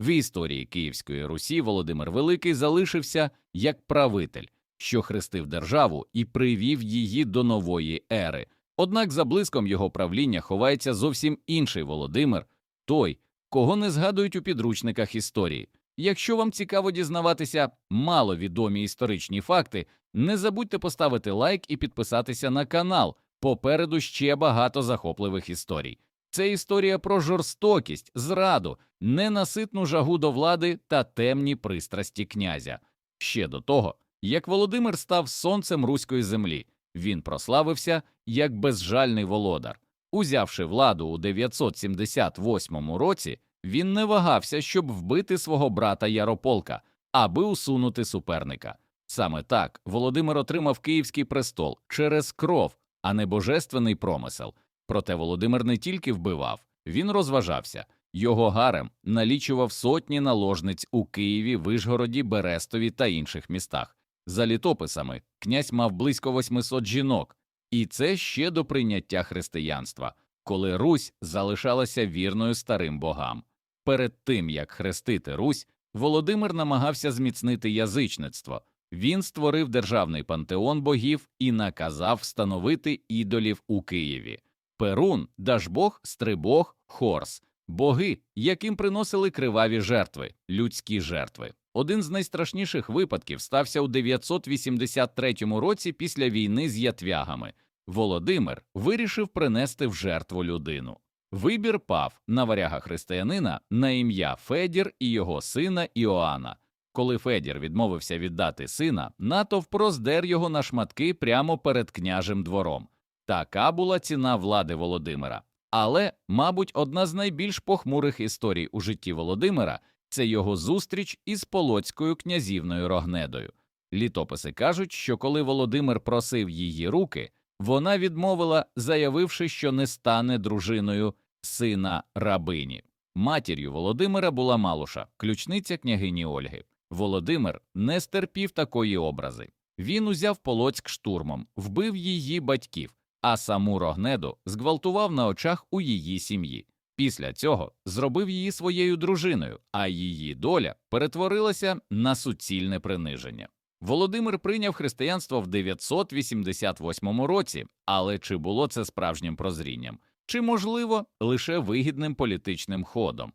В історії Київської Русі Володимир Великий залишився як правитель, що хрестив державу і привів її до нової ери. Однак за блиском його правління ховається зовсім інший Володимир, той, кого не згадують у підручниках історії. Якщо вам цікаво дізнаватися маловідомі історичні факти, не забудьте поставити лайк і підписатися на канал. Попереду ще багато захопливих історій. Це історія про жорстокість, зраду, ненаситну жагу до влади та темні пристрасті князя. Ще до того, як Володимир став сонцем руської землі, він прославився як безжальний володар. Узявши владу у 978 році, він не вагався, щоб вбити свого брата Ярополка, аби усунути суперника. Саме так Володимир отримав Київський престол через кров, а не божественний промисел. Проте Володимир не тільки вбивав, він розважався. Його гарем налічував сотні наложниць у Києві, Вишгороді, Берестові та інших містах. За літописами князь мав близько 800 жінок, і це ще до прийняття християнства, коли Русь залишалася вірною старим богам. Перед тим як хрестити Русь, Володимир намагався зміцнити язичництво. Він створив державний пантеон богів і наказав встановити ідолів у Києві. Перун, Дажбог, Стрибог, Хорс боги, яким приносили криваві жертви, людські жертви. Один з найстрашніших випадків стався у 983 році після війни з ятвягами. Володимир вирішив принести в жертву людину. Вибір пав на варяга християнина на ім'я Федір і його сина Іоанна. Коли Федір відмовився віддати сина, натовп роздер його на шматки прямо перед княжим двором. Така була ціна влади Володимира. Але, мабуть, одна з найбільш похмурих історій у житті Володимира це його зустріч із полоцькою князівною Рогнедою. Літописи кажуть, що коли Володимир просив її руки, вона відмовила, заявивши, що не стане дружиною сина рабині. Матір'ю Володимира була Малуша, ключниця княгині Ольги. Володимир не стерпів такої образи. Він узяв Полоцьк штурмом, вбив її батьків, а саму Рогнеду зґвалтував на очах у її сім'ї. Після цього зробив її своєю дружиною, а її доля перетворилася на суцільне приниження. Володимир прийняв християнство в 988 році, але чи було це справжнім прозрінням, чи, можливо, лише вигідним політичним ходом?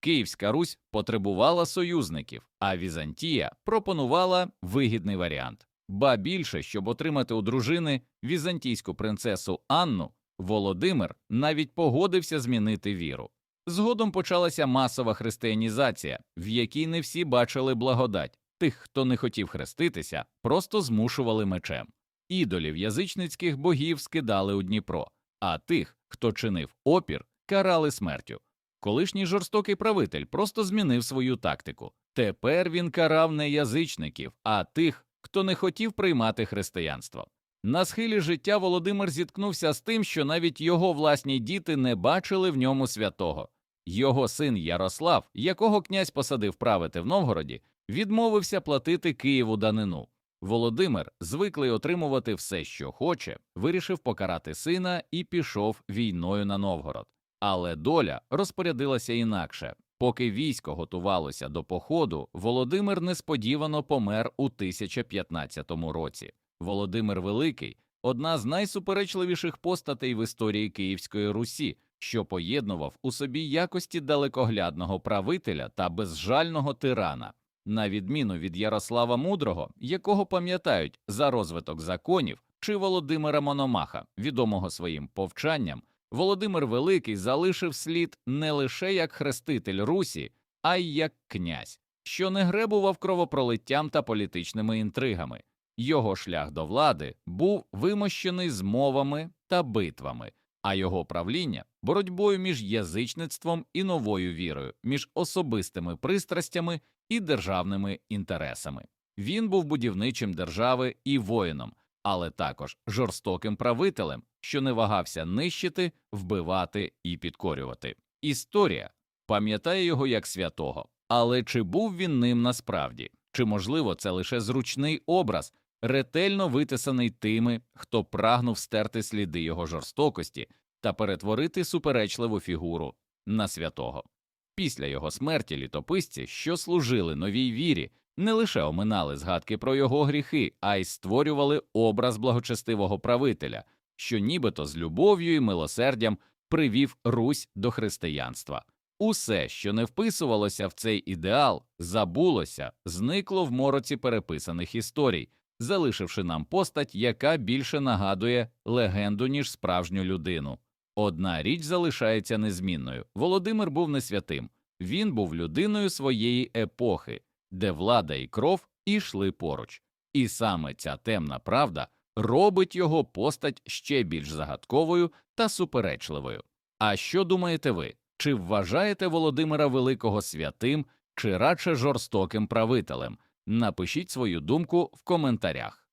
Київська Русь потребувала союзників, а Візантія пропонувала вигідний варіант. Ба більше, щоб отримати у дружини візантійську принцесу Анну, Володимир навіть погодився змінити віру. Згодом почалася масова християнізація, в якій не всі бачили благодать. Тих, хто не хотів хреститися, просто змушували мечем. Ідолів язичницьких богів скидали у Дніпро, а тих, хто чинив опір, карали смертю. Колишній жорстокий правитель просто змінив свою тактику. Тепер він карав не язичників, а тих, хто не хотів приймати християнство. На схилі життя Володимир зіткнувся з тим, що навіть його власні діти не бачили в ньому святого. Його син Ярослав, якого князь посадив правити в Новгороді, відмовився платити Києву данину. Володимир, звиклий отримувати все, що хоче, вирішив покарати сина і пішов війною на Новгород. Але доля розпорядилася інакше. Поки військо готувалося до походу, Володимир несподівано помер у 1015 році. Володимир Великий одна з найсуперечливіших постатей в історії Київської Русі, що поєднував у собі якості далекоглядного правителя та безжального тирана. На відміну від Ярослава Мудрого, якого пам'ятають за розвиток законів, чи Володимира Мономаха, відомого своїм повчанням, Володимир Великий залишив слід не лише як хреститель Русі, а й як князь, що не гребував кровопролиттям та політичними інтригами. Його шлях до влади був вимощений змовами та битвами, а його правління боротьбою між язичництвом і новою вірою, між особистими пристрастями і державними інтересами. Він був будівничим держави і воїном, але також жорстоким правителем, що не вагався нищити, вбивати і підкорювати. Історія пам'ятає його як святого, але чи був він ним насправді, чи можливо це лише зручний образ, ретельно витисаний тими, хто прагнув стерти сліди його жорстокості та перетворити суперечливу фігуру на святого. Після його смерті літописці, що служили новій вірі, не лише оминали згадки про його гріхи, а й створювали образ благочестивого правителя, що нібито з любов'ю і милосердям привів Русь до християнства. Усе, що не вписувалося в цей ідеал, забулося, зникло в мороці переписаних історій, залишивши нам постать, яка більше нагадує легенду, ніж справжню людину. Одна річ залишається незмінною Володимир був не святим, він був людиною своєї епохи, де влада і кров ішли поруч. І саме ця темна правда робить його постать ще більш загадковою та суперечливою. А що думаєте ви? Чи вважаєте Володимира Великого святим, чи радше жорстоким правителем? Напишіть свою думку в коментарях.